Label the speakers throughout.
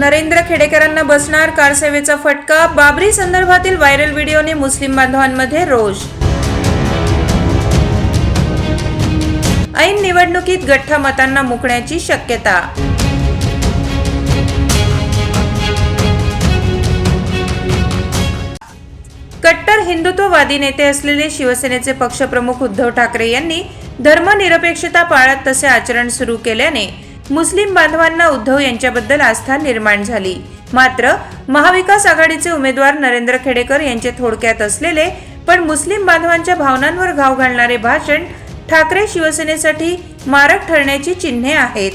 Speaker 1: नरेंद्र खेडेकरांना बसणार कारसेवेचा फटका. बाबरी संदर्भातील व्हायरल व्हिडिओने मुस्लिम बांधवांमध्ये रोष. ऐन निवडणुकीत गठ्ठा मतांना मुकण्याची शक्यता. कट्टर हिंदुत्ववादी नेते असलेले शिवसेनेचे पक्षप्रमुख उद्धव ठाकरे यांनी धर्मनिरपेक्षता पाळत तसे आचरण सुरू केल्याने मुस्लिम बांधवांना उद्धव यांच्याबद्दल आस्था निर्माण झाली. मात्र महाविकास आघाडीचे उमेदवार नरेंद्र खेडेकर यांचे थोडक्यात असलेले पण मुस्लिम बांधवांच्या भावनांवर घाव घालणारे भाषण ठाकरे शिवसेनेसाठी मारक ठरण्याची चिन्हे आहेत.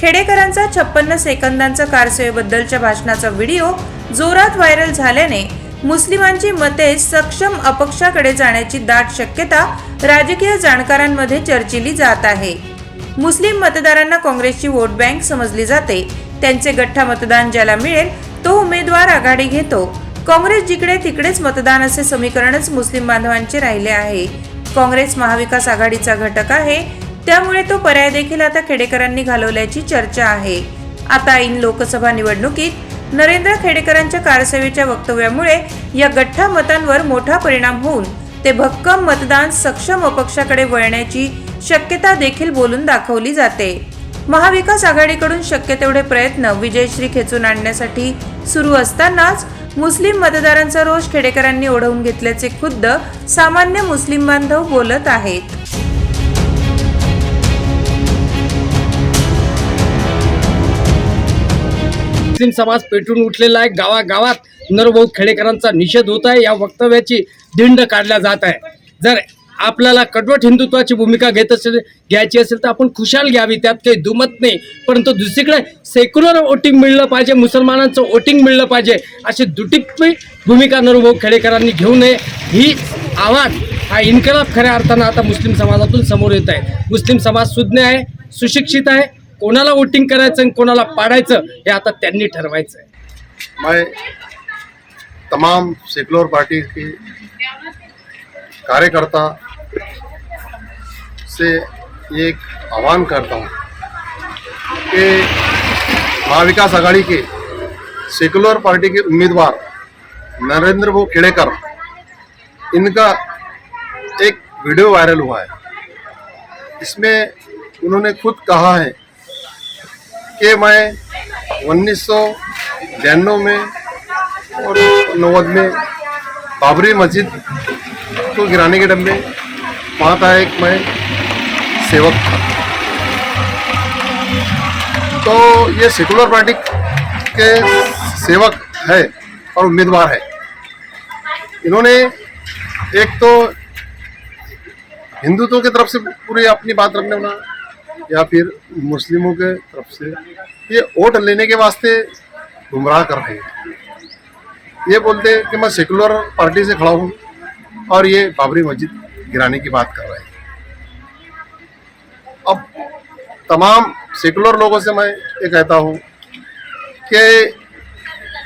Speaker 1: खेडेकरांचा छप्पन्न सेकंदांचा कारसेवेबद्दलच्या भाषणाचा व्हिडिओ जोरात व्हायरल झाल्याने मुस्लिमांची मते सक्षम अपक्षाकडे जाण्याची दाट शक्यता राजकीय जाणकारांमध्ये चर्चिली जात आहे. मुस्लिम मतदारांना काँग्रेसची वोट बँक समजली जाते. त्यांचे गठ्ठा मतदान ज्याला मिळेल तो उमेदवार आघाडी घेतो. काँग्रेस जिकडे तिकडेच मतदान असे समीकरणच मुस्लिम बांधवांचे राहिले आहे. काँग्रेस महाविकास आघाडीचा घटक आहे. त्यामुळे तो पर्याय देखील आता खेडेकरांनी घालवल्याची चर्चा आहे. आता ऐन लोकसभा निवडणुकीत नरेंद्र खेडेकरांच्या कारसेवेच्या वक्तव्यामुळे या गठ्ठा मतांवर मोठा परिणाम होऊन ते भक्कम मतदान सक्षम अपक्षाकडे वळण्याची शक्यता देखील बोलून दाखवली जाते. महाविकास आघाडीकडून शक्य तेवढे प्रयत्न विजयश्री खेचून आणण्यासाठी सुरू असतानाच मुस्लिम मतदारांचा रोष खेडेकरांनी ओढवून घेतल्याचे खुद्द सामान्य मुस्लिम बांधव बोलत आहेत.
Speaker 2: मुस्लिम समाज पेटून उठलेला आहे. गावागावात नरभाऊ खेडेकरांचा निषेध होत आहे. या वक्तव्याची दिंड काढल्या जात आहे. जर आपल्याला कडवट हिंदुत्वाची भूमिका घेत असेल घ्यायची असेल तर आपण खुशाल घ्यावी. त्यात काही दुमत नाही. परंतु दुसरीकडे सेक्युलर वोटिंग मिळलं पाहिजे. मुसलमानांचं वोटिंग मिळलं पाहिजे. अशी दुटिप्पी भूमिका नरभाऊ खेडेकरांनी घेऊ नये. ही आवाज हा इन्कलाब खऱ्या अर्थानं आता मुस्लिम समाजातून समोर येत आहे. मुस्लिम समाज सुज्ञ आहे सुशिक्षित आहे. कोणाला वोटिंग करायचं आणि कोणाला पाडायचं हे आता त्यांनी ठरवायचं आहे
Speaker 3: मैं तमाम सेकुलर पार्टी के कार्यकर्ता से एक आह्वान करता हूँ कि महाविकास आघाड़ी के सेकुलर पार्टी के उम्मीदवार नरेंद्र भाऊ खेड़ेकर इनका एक वीडियो वायरल हुआ है। इसमें उन्होंने खुद कहा है कि मैं उन्नीस सौ में और नवद में बाबरी मस्जिद को गिराने के डब्बे वहाँ का एक मैं सेवक। था तो ये सेकुलर पार्टी के सेवक है और उम्मीदवार है। इन्होंने एक तो हिंदुत्व की तरफ़ से पूरी अपनी बात रखने वाला या फिर मुस्लिमों के तरफ़ से ये वोट लेने के वास्ते गुमराह कर रहे हैं। ये बोलते हैं कि मैं सेकुलर पार्टी से खड़ा हूँ और ये बाबरी मस्जिद गिराने की बात कर रहे हैं। अब तमाम सेकुलर लोगों से मैं ये कहता हूँ कि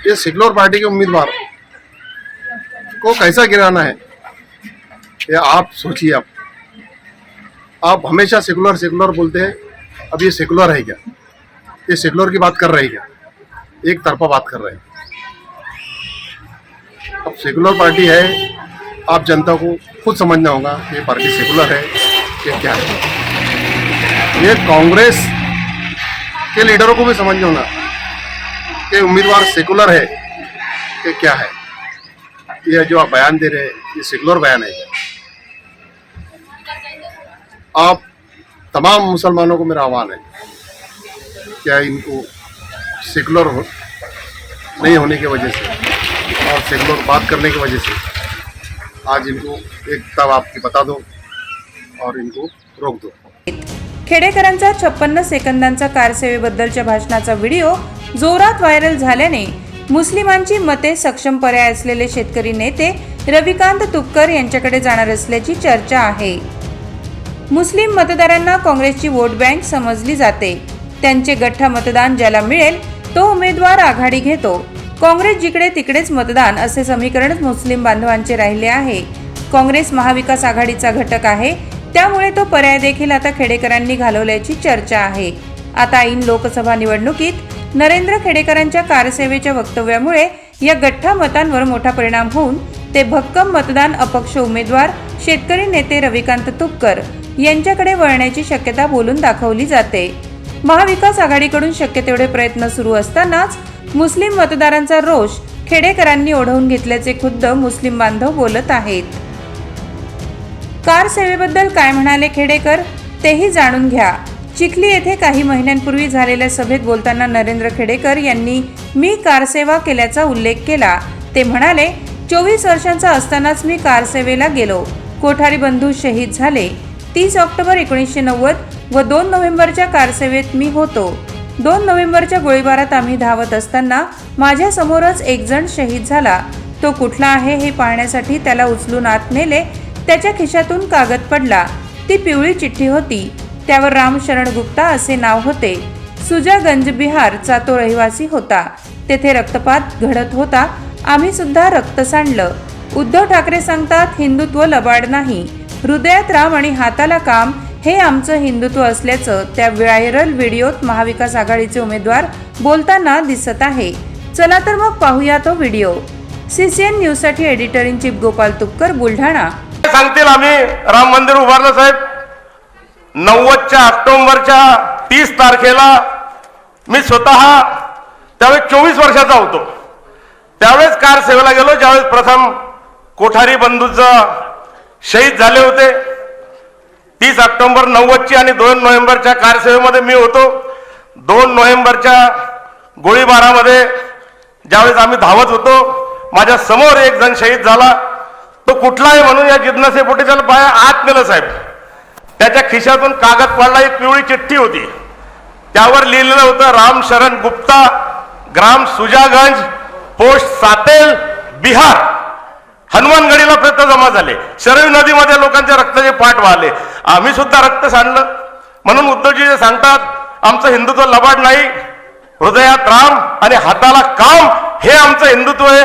Speaker 3: ये सेकुलर पार्टी के उम्मीदवार को कैसा गिराना है, ये आप सोचिए आप। आप हमेशा सेकुलर सेकुलर बोलते हैं। अब ये सेकुलर है क्या? ये सेकुलर की बात कर रहे हैं क्या? एक तरफा बात कर रहे हैं। अब सेकुलर पार्टी है, आप जनता को खुद समझना होगा कि ये पार्टी सेकुलर है ये क्या है। ये कांग्रेस के लीडरों को भी समझना होगा कि उम्मीदवार सेकुलर है कि क्या है। यह जो आप बयान दे रहे हैं, ये सेकुलर बयान है। आप तमाम मुसलमानों को मेरा आह्वान है क्या इनको सेकुलर हो नहीं होने की वजह से और सेकुलर बात करने की वजह से आज इनको एक किताब आपकी बता दो और इनको रोक दो।
Speaker 1: खेडेकरांचा छप्पन्न सेकंदांचा कारसेवेबद्दलच्या भाषणाचा व्हिडिओ जोरात व्हायरल झाल्याने मुस्लिमांची मते सक्षम पर्याय असलेले शेतकरी नेते रविकांत तुपकर यांच्याकडे जाणार असल्याची चर्चा आहे. मुस्लिम मतदारांना काँग्रेसची वोट बँक समजली जाते. त्यांचे गठ्ठा मतदान ज्याला मिळेल तो उमेदवार आघाडी घेतो. काँग्रेस जिकडे तिकडेच मतदान असे समीकरणच मुस्लिम बांधवांचे राहिले आहे. काँग्रेस महाविकास आघाडीचा घटक आहे त्यामुळे तो पर्याय देखील आता खेडेकरांनी घालवल्याची चर्चा आहे. आता ऐन लोकसभा निवडणुकीत नरेंद्र खेडेकरांच्या कारसेवेच्या वक्तव्यामुळे या गठ्ठा मतांवर मोठा परिणाम होऊन ते भक्कम मतदान अपक्ष उमेदवार शेतकरी नेते रविकांत तुपकर यांच्याकडे वळण्याची शक्यता बोलून दाखवली जाते. महाविकास आघाडीकडून शक्य तेवढे प्रयत्न सुरू असतानाच मुस्लिम मतदारांचा रोष खेडेकरांनी ओढवून घेतल्याचे खुद्द मुस्लिम बांधव बोलत आहेत. कार सेवेबद्दल काय म्हणाले खेडेकर? तेही जाणून घ्या. चिखली येथे काही महिन्यांपूर्वी झालेल्या सभेत बोलताना नरेंद्र खेडेकर यांनी मी कारसेवा केल्याचा उल्लेख केला ते म्हणाले चोवीस वर्षांचा असतानाच मी कारसेवेला गेलो. कोठारी बंधू शहीद झाले. तीस ऑक्टोबर एकोणीसशे नव्वद व दोन नोव्हेंबरच्या कारसेवेत मी होतो. दोन नोव्हेंबरच्या गोळीबारात आम्ही धावत असताना माझ्यासमोरच एकजण शहीद झाला. तो कुठला आहे हे पाहण्यासाठी त्याला उचलून आत नेले. त्याच्या खिशातून कागद पडला. ती पिवळी चिठ्ठी होती. त्यावर राम शरण गुप्ता असे नाव होते. सुजागंज बिहारचा तो रहिवासी होता. तेथे रक्तपात घडत होता. आम्ही सुद्धा रक्त सांडलं. उद्धव ठाकरे सांगतात हिंदुत्व लबाड नाही. हृदयात राम आणि हाताला काम हे आमचं हिंदुत्व असल्याचं त्या व्हायरल व्हिडिओत महाविकास आघाडीचे उमेदवार बोलताना दिसत आहे. चला तर मग पाहूया तो व्हिडिओ. सीसीएन न्यूजसाठी editor in chief Gopal Tupkar Buldhana.
Speaker 4: सांगतील आम्ही. राम मंदिर उभारलं साहेब. नव्वदच्या ऑक्टोबरच्या तीस तारखेला मी स्वतः त्यावेळेस चोवीस वर्षाचा होतो. त्यावेळेस कार सेवेला गेलो ज्यावेळेस प्रथम कोठारी बंधूचं शहीद झाले होते. तीस ऑक्टोंबर नव्वदची आणि दोन नोव्हेंबरच्या कारसेवेमध्ये मी होतो. दोन नोव्हेंबरच्या गोळीबारामध्ये ज्यावेळेस आम्ही धावत होतो माझ्यासमोर एक जण शहीद झाला. तो कुठला आहे म्हणून या जिज्ञासे पोटी त्याला पाया आत नेलं साहेब. त्याच्या खिशातून कागद पडला एक पिवळी चिठ्ठी होती. त्यावर लिहिलेलं होतं राम शरण गुप्ता ग्राम सुजागंज पोस्ट सातेल बिहार. हनुमानगडीला प्रत जमा झाले. शरयू नदीमध्ये लोकांच्या रक्ताचे पाठ वाहले. आम्ही सुद्धा रक्त सांडलं. म्हणून उद्धवजी जे सांगतात आमचं हिंदुत्व लबाड नाही. हृदयात राम आणि हाताला काम हे आमचं हिंदुत्व आहे.